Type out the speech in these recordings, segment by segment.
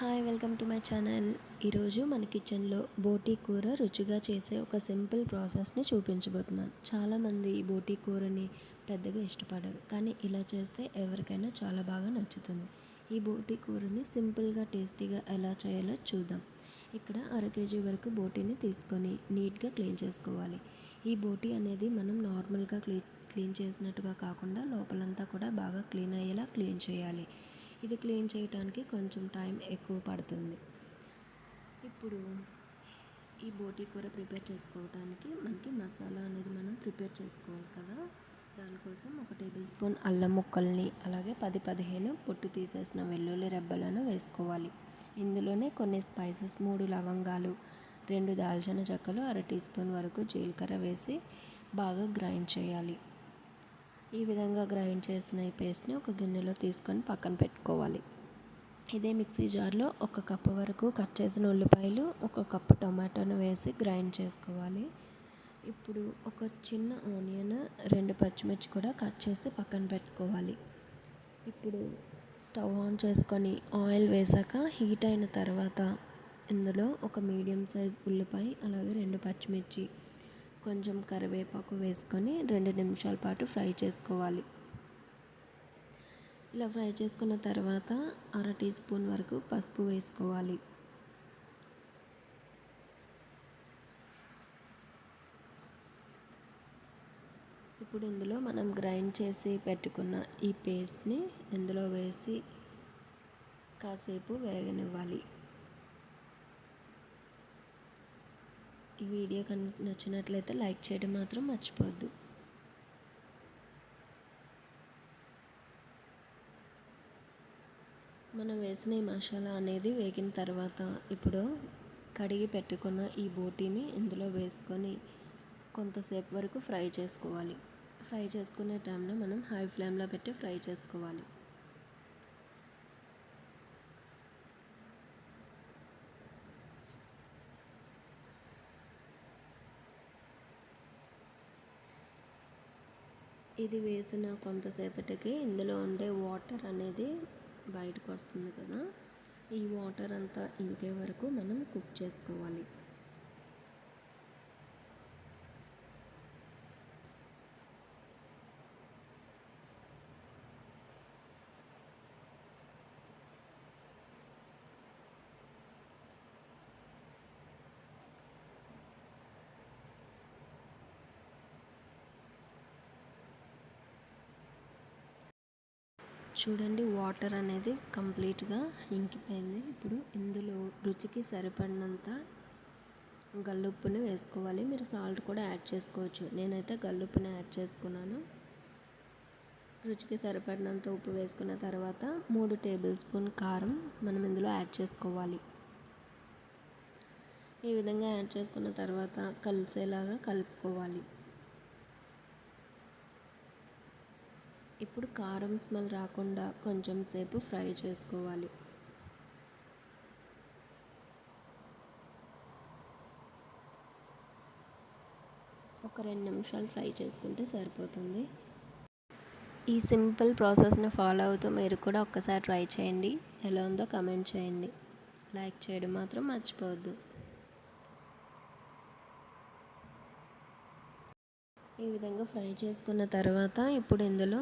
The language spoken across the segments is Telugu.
Hi welcome to my channel. ఈరోజు మన కిచెన్లో బోటీ కూర రుచిగా చేసే ఒక సింపుల్ ప్రాసెస్ని చూపించబోతున్నాను. చాలామంది ఈ బోటీ కూరని పెద్దగా ఇష్టపడరు కానీ ఇలా చేస్తే ఎవరికైనా చాలా బాగా నచ్చుతుంది. ఈ బోటీ కూరని సింపుల్గా టేస్టీగా ఎలా చేయాలో చూద్దాం. ఇక్కడ అర కేజీ వరకు బోటీని తీసుకొని నీట్గా క్లీన్ చేసుకోవాలి. ఈ బోటీ అనేది మనం నార్మల్గా క్లీన్ క్లీన్ చేసినట్టుగా కాకుండా లోపలంతా కూడా బాగా క్లీన్ అయ్యేలా క్లీన్ చేయాలి. ఇది క్లీన్ చేయటానికి కొంచెం టైం ఎక్కువ పడుతుంది. ఇప్పుడు ఈ బోటీ కూర ప్రిపేర్ చేసుకోవడానికి మనకి మసాలా అనేది మనం ప్రిపేర్ చేసుకోవాలి కదా. దానికోసం ఒక టేబుల్ స్పూన్ అల్లం ముక్కల్ని అలాగే పది పదిహేను పొట్టు తీసేసిన వెల్లుల్లి రెబ్బలను వేసుకోవాలి. ఇందులోనే కొన్ని స్పైసెస్ మూడు లవంగాలు రెండు దాల్చిన చెక్కలు అర టీ స్పూన్ వరకు జీలకర్ర వేసి బాగా గ్రైండ్ చేయాలి. ఈ విధంగా గ్రైండ్ చేసిన ఈ పేస్ట్ని ఒక గిన్నెలో తీసుకొని పక్కన పెట్టుకోవాలి. ఇదే మిక్సీ జార్లో ఒక కప్పు వరకు కట్ చేసిన ఉల్లిపాయలు ఒక కప్పు టొమాటోను వేసి గ్రైండ్ చేసుకోవాలి. ఇప్పుడు ఒక చిన్న ఆనియన్ రెండు పచ్చిమిర్చి కూడా కట్ చేసి పక్కన పెట్టుకోవాలి. ఇప్పుడు స్టవ్ ఆన్ చేసుకొని ఆయిల్ వేసాక హీట్ అయిన తర్వాత ఇందులో ఒక మీడియం సైజ్ ఉల్లిపాయ అలాగే రెండు పచ్చిమిర్చి కొంచెం కరివేపాకు వేసుకొని రెండు నిమిషాల పాటు ఫ్రై చేసుకోవాలి. ఇలా ఫ్రై చేసుకున్న తర్వాత అర టీ స్పూన్ వరకు పసుపు వేసుకోవాలి. ఇప్పుడు ఇందులో మనం గ్రైండ్ చేసి పెట్టుకున్న ఈ పేస్ట్ని ఇందులో వేసి కాసేపు వేగనివ్వాలి. ఈ వీడియో కనుక నచ్చినట్లయితే లైక్ చేయడం మాత్రం మర్చిపోద్దు మనం వేసిన ఈ మసాలా అనేది వేగిన తర్వాత ఇప్పుడు కడిగి పెట్టుకున్న ఈ బోటీని ఇందులో వేసుకొని కొంతసేపు వరకు ఫ్రై చేసుకోవాలి. ఫ్రై చేసుకునే టైంలో మనం హై ఫ్లేమ్లో పెట్టి ఫ్రై చేసుకోవాలి. ఇది వేసిన కొంతసేపటికి ఇందులో ఉండే వాటర్ అనేది బయటకు వస్తుంది కదా. ఈ వాటర్ అంతా ఇంకే వరకు మనం కుక్ చేసుకోవాలి. చూడండి వాటర్ అనేది కంప్లీట్గా ఇంకిపోయింది. ఇప్పుడు ఇందులో రుచికి సరిపడినంత గల్లుప్పుని వేసుకోవాలి. మీరు సాల్ట్ కూడా యాడ్ చేసుకోవచ్చు. నేనైతే గల్లుప్పుని యాడ్ చేసుకున్నాను. రుచికి సరిపడినంత ఉప్పు వేసుకున్న తర్వాత మూడు టేబుల్ స్పూన్ కారం మనం ఇందులో యాడ్ చేసుకోవాలి. ఈ విధంగా యాడ్ చేసుకున్న తర్వాత కలిసేలాగా కలుపుకోవాలి. ఇప్పుడు కారం స్మెల్ రాకుండా కొంచెం సేపు ఫ్రై చేసుకోవాలి. ఒక రెండు నిమిషాలు ఫ్రై చేసుకుంటే సరిపోతుంది. ఈ సింపుల్ ప్రాసెస్ని ఫాలో అవుతూ మీరు కూడా ఒక్కసారి ట్రై చేయండి. ఎలా ఉందో కమెంట్ చేయండి. లైక్ చేయడం మాత్రం మర్చిపోవద్దు. ఈ విధంగా ఫ్రై చేసుకున్న తర్వాత ఇప్పుడు ఇందులో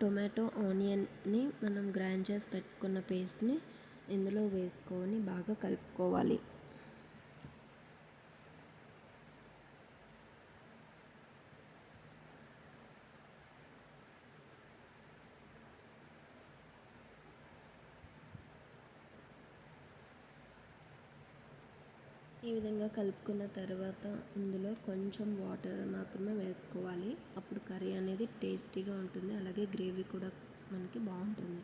టొమాటో ఆనియన్ని మనం గ్రైండ్ చేసి పెట్టుకున్న పేస్ట్ని ఇందులో వేసుకొని బాగా కలుపుకోవాలి. ఈ విధంగా కలుపుకున్న తర్వాత ఇందులో కొంచెం వాటర్ మాత్రమే వేసుకోవాలి. అప్పుడు కర్రీ అనేది టేస్టీగా ఉంటుంది. అలాగే గ్రేవీ కూడా మనకి బాగుంటుంది.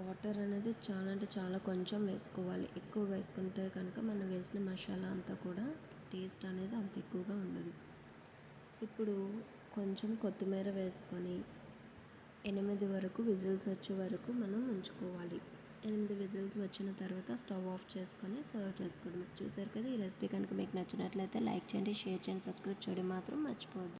వాటర్ అనేది చాలా అంటే చాలా కొంచెం వేసుకోవాలి. ఎక్కువ వేసుకుంటే కనుక మనం వేసిన మసాలా అంతా కూడా టేస్ట్ అనేది అంత ఎక్కువగా ఉండదు. ఇప్పుడు కొంచెం కొత్తిమీర వేసుకొని ఎనిమిది వరకు విజిల్స్ వచ్చే వరకు మనం ఉంచుకోవాలి. ఎనిమిది విజిల్స్ వచ్చిన తర్వాత స్టవ్ ఆఫ్ చేసుకొని సర్వ్ చేసుకోవడం చూసారు కదా ఈ రెసిపీ కనుక మీకు నచ్చినట్లయితే లైక్ చేయండి షేర్ చేయండి సబ్స్క్రైబ్ చేయడం మాత్రం మర్చిపోవద్దు.